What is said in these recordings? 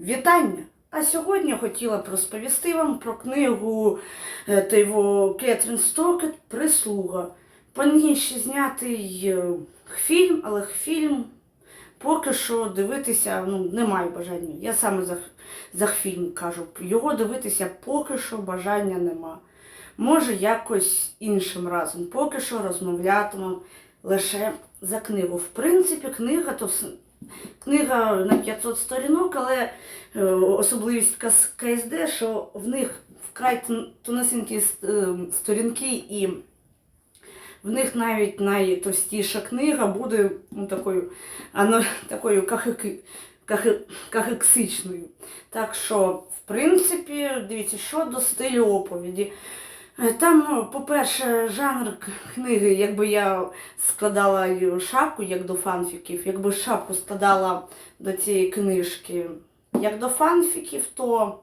Вітання! А сьогодні хотіла б розповісти вам про книгу е, та його Кетрін Стокет Прислуга. По ній ще знятий е, фільм, але фільм поки що дивитися ну, немає бажання. Я саме за, за фільм кажу. Його дивитися поки що бажання нема. Може, якось іншим разом. Поки що розмовлятиму лише за книгу. В принципі, книга то книга на 500 сторінок, але е, особливість КС- КСД, що в них вкрай тон- тонесенькі е, сторінки і в них навіть найтовстіша книга буде ну, такою, ано, такою кахексичною. Так що, в принципі, дивіться, щодо стилю оповіді. Е, Там, ну, по-перше, жанр книги, якби я складала шапку, як до фанфіків, якби шапку складала до цієї книжки, як до фанфіків, то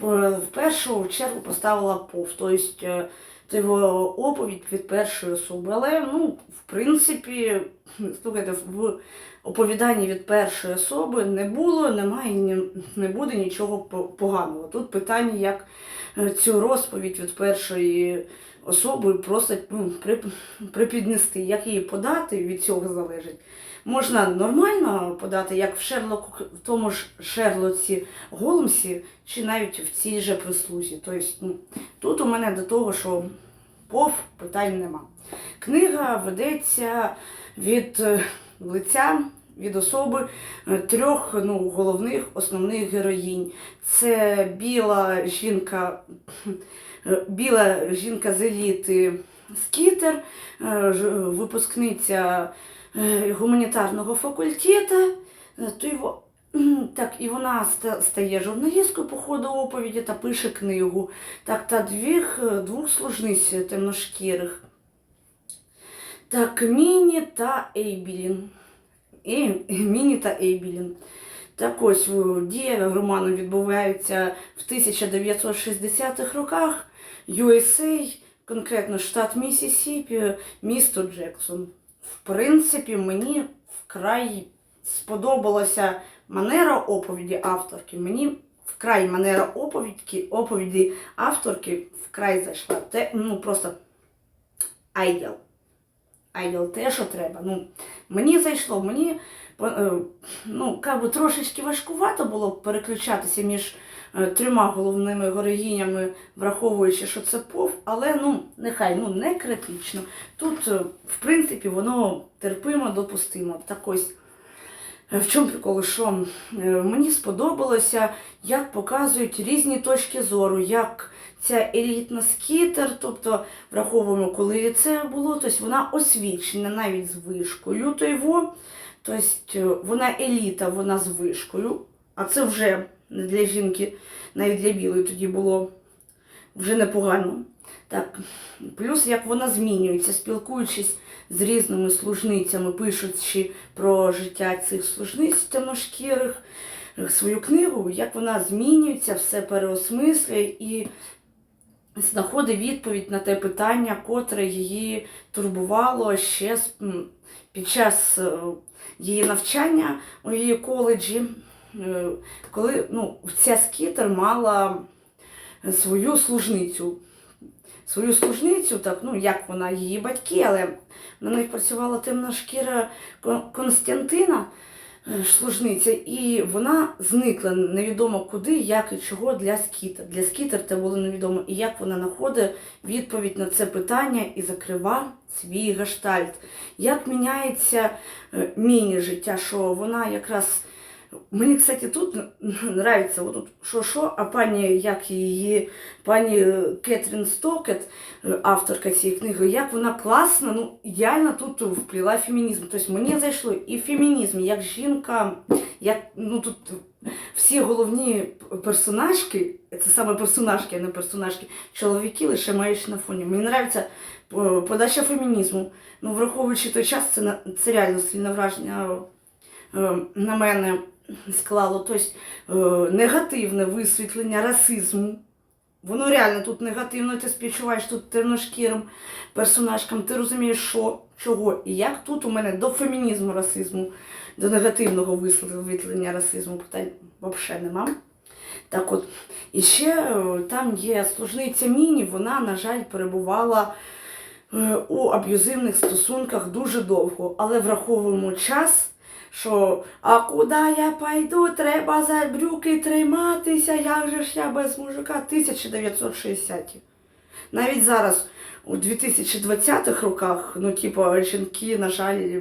в першу чергу поставила пов, тобто е, то його оповідь від першої особи. Але, ну, в принципі, слухайте, в оповіданні від першої особи не було, немає, не буде нічого поганого. Тут питання, як цю розповідь від першої особи просто ну, припіднести, як її подати, від цього залежить. Можна нормально подати, як в Шерлоку, в тому ж Шерлоці Голмсі, чи навіть в цій же прислузі. Тобто, ну, тут у мене до того, що пов питань нема. Книга ведеться від е, лиця, від особи е, трьох ну, головних основних героїнь. Це біла жінка, е, біла жінка з еліти Скітер, е, випускниця гуманітарного факультету. То його, так, і вона стає журналісткою по ходу оповіді та пише книгу. Так, та двіх, двох служниць темношкірих. Так, Міні та Ейбілін. І, Міні та Ейбілін. Так ось дія роману відбувається в 1960-х роках. USA, конкретно штат Міссісіпі, місто Джексон. В принципі, мені вкрай сподобалася манера оповіді авторки. Мені вкрай манера оповідки, оповіді авторки вкрай зайшла. Те, ну просто айдіал. Айдіал те, що треба. Ну, мені зайшло, мені е, ну, би, трошечки важкувато було переключатися між е, трьома головними героїнями, враховуючи, що це пов, але ну, нехай ну, не критично. Тут, е, в принципі, воно терпимо, допустимо. Так ось. В чому прикол, що мені сподобалося, як показують різні точки зору, як ця елітна скітер, тобто враховуємо, коли це було, тобто вона освічена навіть з вишкою, то його, тобто е, вона еліта, вона з вишкою, а це вже для жінки, навіть для білої тоді було вже непогано. Так, плюс як вона змінюється, спілкуючись з різними служницями, пишучи про життя цих служниць темношкірих, свою книгу, як вона змінюється, все переосмислює і знаходить відповідь на те питання, котре її турбувало ще під час е, її навчання у її коледжі, е, коли ну, ця скітер мала свою служницю. Свою служницю, так, ну як вона, її батьки, але на них працювала темна шкіра Кон- Константина, служниця, і вона зникла невідомо куди, як і чого для скітер. Для скітер це було невідомо. І як вона знаходить відповідь на це питання і закрива свій гештальт. Як міняється е, міні-життя, що вона якраз. Мені, кстати, тут нравится, вот що-що, а пані, як її, пані е, Кетрін Стокет, е, авторка цієї книги, як вона класно, ну, ідеально тут впліла фемінізм. Тобто мені зайшло і фемінізм, як жінка, як, ну, тут всі головні персонажки, це саме персонажки, а не персонажки, чоловіки лише мають на фоні. Мені подобається подача фемінізму. Ну, враховуючи той час, це, це реально сильне враження е, на мене склало. Тобто е, негативне висвітлення расизму. Воно реально тут негативно, ти співчуваєш тут темношкірим персонажкам, ти розумієш, що, чого і як тут у мене до фемінізму, расизму до негативного висвітлення расизму питань взагалі нема. Так от, і ще е, там є служниця Міні, вона, на жаль, перебувала е, у аб'юзивних стосунках дуже довго, але враховуємо час, що а куди я пойду, треба за брюки триматися, як же ж я без мужика 1960-ті. Навіть зараз, у 2020-х роках, ну, типу, жінки, на жаль,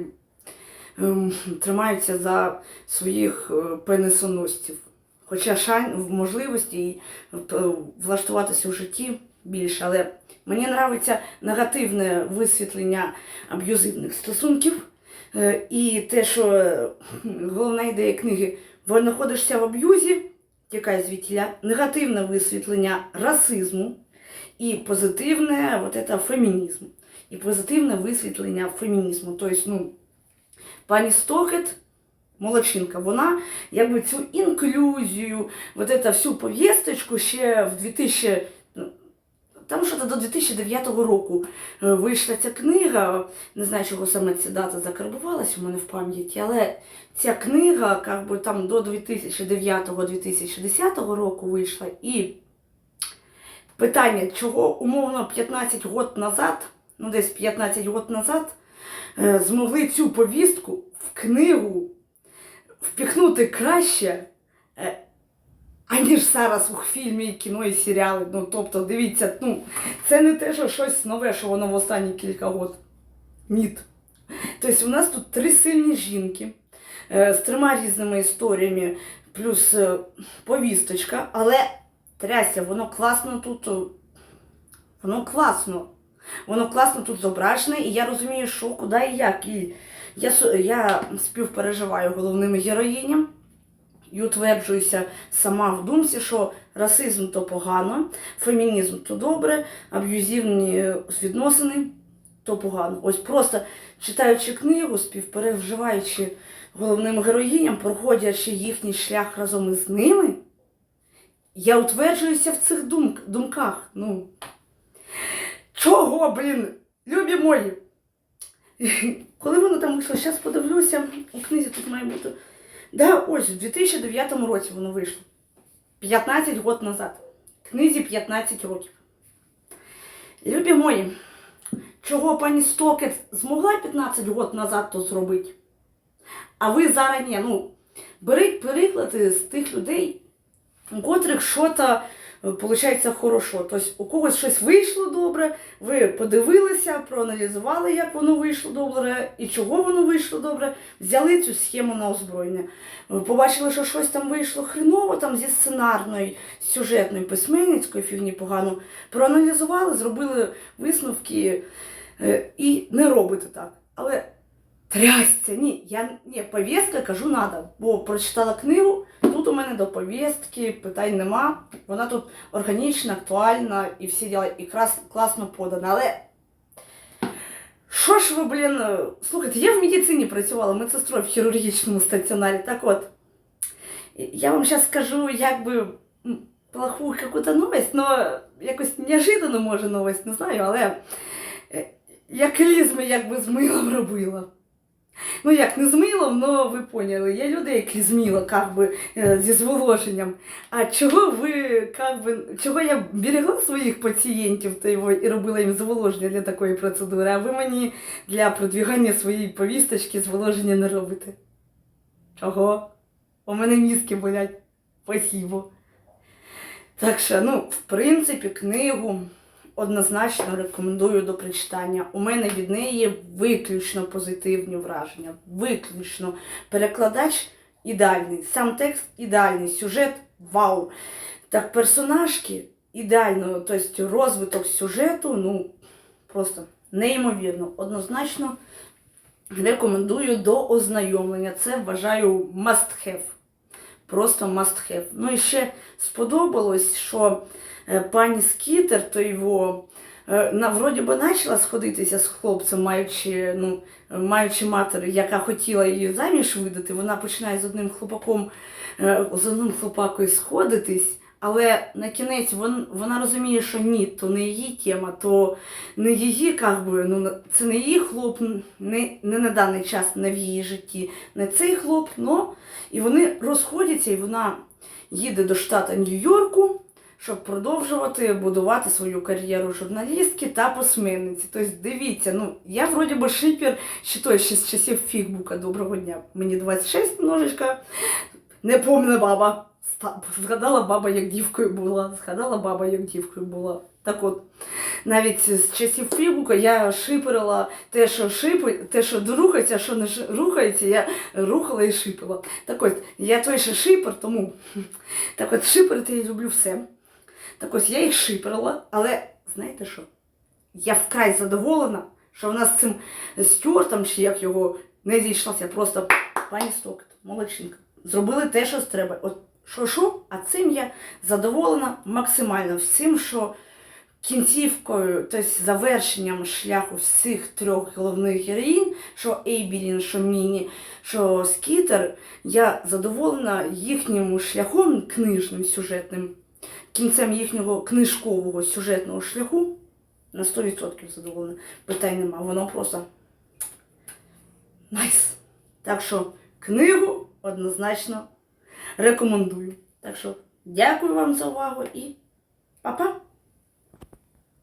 ем, тримаються за своїх е, пенесоносців. Хоча шань в можливості е, влаштуватися в житті більше. Але мені подобається негативне висвітлення аб'юзивних стосунків. Е, І те, що е, головна ідея книги ви знаходишся в аб'юзі, тікай звідтіля, негативне висвітлення расизму і позитивне вот это, фемінізм. І позитивне висвітлення фемінізму. Тобто, ну, пані Стокет, молодчинка, вона якби цю інклюзію, вот это всю повісточку ще в 2000, там що-то до 2009 року е, вийшла ця книга. Не знаю, чого саме ця дата закарбувалась у мене в пам'яті, але ця книга как би, там до 2009-2010 року вийшла. І питання, чого умовно 15 років назад, ну десь 15 років назад, е, змогли цю повістку в книгу впіхнути краще, е, аніж зараз у фільмі, кіно і серіали. Ну, тобто, дивіться, ну, це не те, що щось нове, що воно в останні кілька років. Ні. Тобто у нас тут три сильні жінки е, з трьома різними історіями, плюс е, повісточка, але трясся, воно класно тут. Воно класно. Воно класно тут зображене, і я розумію, що куди і як. І я, я співпереживаю головним героїням і утверджуюся сама в думці, що расизм то погано, фемінізм то добре, аб'юзивні відносини то погано. Ось просто читаючи книгу, співпереживаючи головним героїням, проходячи їхній шлях разом із ними, я утверджуюся в цих думк, думках. Ну, чого, блін, любі мої? Коли воно там вийшло, зараз подивлюся, у книзі тут має бути. Да, ось, в 2009 році воно вийшло. 15 років назад. Книзі 15 років. Любі мої, чого пані Стокет змогла 15 років назад то зробити? А ви зараз ні. Ну, беріть приклади з тих людей, у котрих що-то виходить хорошо. Тобто у когось щось вийшло добре, ви подивилися, проаналізували, як воно вийшло добре і чого воно вийшло добре, взяли цю схему на озброєння. Ви побачили, що щось там вийшло хреново там зі сценарної, сюжетної, письменницької фігні погано. Проаналізували, зробили висновки е, і не робите так. Але трясця, ні, я ні, повістка кажу надо, бо прочитала книгу, тут у мене до повістки питань нема. Вона тут органічна, актуальна і всі діла, і крас, класно подана. Але що ж ви, блін, е, слухайте, я в медицині працювала, медсестрою в хірургічному стаціонарі. Так от, я вам зараз скажу, якби м, плохую какую-то новость, но якось неожиданно може новость, не знаю, але е, я клізми якби з милом робила. Ну як, не з милом, але ви поняли, я людей клізміла, как би, е, зі зволоженням. А чого ви, как би, чого я берегла своїх пацієнтів та його і робила їм зволоження для такої процедури, а ви мені для продвігання своєї повісточки зволоження не робите? Чого? У мене мізки болять. Спасибо. Так що, ну, в принципі, книгу однозначно рекомендую до прочитання. У мене від неї виключно позитивні враження. Виключно. Перекладач ідеальний, сам текст ідеальний, сюжет вау. Так, персонажки ідеально, тобто розвиток сюжету, ну, просто неймовірно. Однозначно рекомендую до ознайомлення. Це вважаю must have. Просто must have. Ну і ще сподобалось, що пані Скітер, то його е, на, вроді би почала сходитися з хлопцем, маючи, ну, е, маючи матір, яка хотіла її заміж видати, вона починає з одним хлопаком, е, з одним хлопакою сходитись, але на кінець вон, вона розуміє, що ні, то не її тема, то не її, би, ну, це не її хлоп, не, не на даний час, не в її житті, не цей хлоп, но і вони розходяться, і вона їде до штату Нью-Йорку, щоб продовжувати будувати свою кар'єру журналістки та письменниці. Тобто, дивіться, ну я вроді би шипер, ще той ще з часів фігбука. Доброго дня. Мені 26 множечка. Не помне баба. Згадала баба, як дівкою була. Згадала баба, як дівкою була. Так от, навіть з часів фігбука я шиперила те, що шипи, те, що рухається, що не рухається, я рухала і шипила. Так ось, я той ще шипер, тому так от шиперити я люблю все. Так ось я їх шиперила, але знаєте що? Я вкрай задоволена, що вона з цим Стюартом, чи як його не зійшлася, просто пані Стокет, молодчинка. Зробили те, що треба. От що що, а цим я задоволена максимально всім, що кінцівкою, тобто завершенням шляху всіх трьох головних героїнь, що Ейбілін, що Міні, що Скітер, я задоволена їхнім шляхом книжним сюжетним кінцем їхнього книжкового сюжетного шляху на 100% задоволена. Питань нема. Воно просто найс. Так що книгу однозначно рекомендую. Так що дякую вам за увагу і па-па!